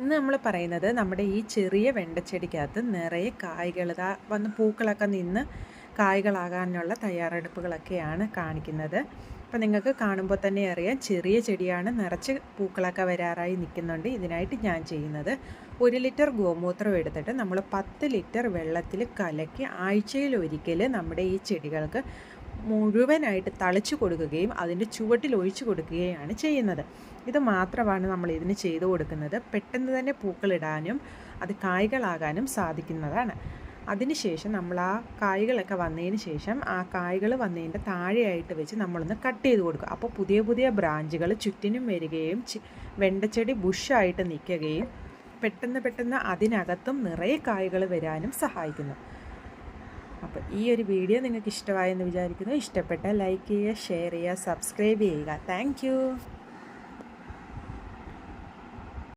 ഇന്ന് നമ്മൾ പറയുന്നത് നമ്മുടെ ഈ ചെറിയ വെണ്ടച്ചെടിക്കകത്ത് നിറയെ കായ്കൾ വന്ന് പൂക്കളൊക്കെ നിന്ന് കായ്കളാകാനുള്ള തയ്യാറെടുപ്പുകളൊക്കെയാണ് കാണിക്കുന്നത്. അപ്പോൾ നിങ്ങൾക്ക് കാണുമ്പോൾ തന്നെ അറിയാം ചെറിയ ചെടിയാണ് നിറച്ച് പൂക്കളൊക്കെ വരാറായി നിൽക്കുന്നുണ്ട്. ഇതിനായിട്ട് ഞാൻ ചെയ്യുന്നത് ഒരു ലിറ്റർ ഗോമൂത്രം എടുത്തിട്ട് നമ്മൾ പത്ത് ലിറ്റർ വെള്ളത്തിൽ കലക്കി ആഴ്ചയിൽ ഒരിക്കൽ നമ്മുടെ ഈ ചെടികൾക്ക് മുഴുവനായിട്ട് തളിച്ചു കൊടുക്കുകയും അതിന്റെ ചുവട്ടിൽ ഒഴിച്ചു കൊടുക്കുകയാണ് ചെയ്യുന്നത്. ഇത് മാത്രമാണ് നമ്മൾ ഇതിന് ചെയ്തു കൊടുക്കുന്നത്. പെട്ടെന്ന് തന്നെ പൂക്കളിടാനും അത് കായ്കളാകാനും സാധിക്കുന്നതാണ്. അതിനുശേഷം നമ്മൾ ആ കായ്കളൊക്കെ വന്നതിന് ശേഷം ആ കായ്കൾ വന്നതിന്റെ താഴെയായിട്ട് വെച്ച് നമ്മളൊന്ന് കട്ട് ചെയ്ത് കൊടുക്കുക. അപ്പോൾ പുതിയ പുതിയ ബ്രാഞ്ചുകൾ ചുറ്റിനും വരികയും വെണ്ടച്ചെടി ബുഷായിട്ട് നിൽക്കുകയും പെട്ടെന്ന് പെട്ടെന്ന് അതിനകത്തും നിറയെ കായ്കൾ വരാനും സഹായിക്കുന്നു. അപ്പോൾ ഈ ഒരു വീഡിയോ നിങ്ങൾക്ക് ഇഷ്ടമായെന്ന് വിചാരിക്കുന്നു. ഇഷ്ടപ്പെട്ടാൽ ലൈക്ക് ചെയ്യുക ഷെയർ ചെയ്യുക സബ്സ്ക്രൈബ് ചെയ്യുക. താങ്ക്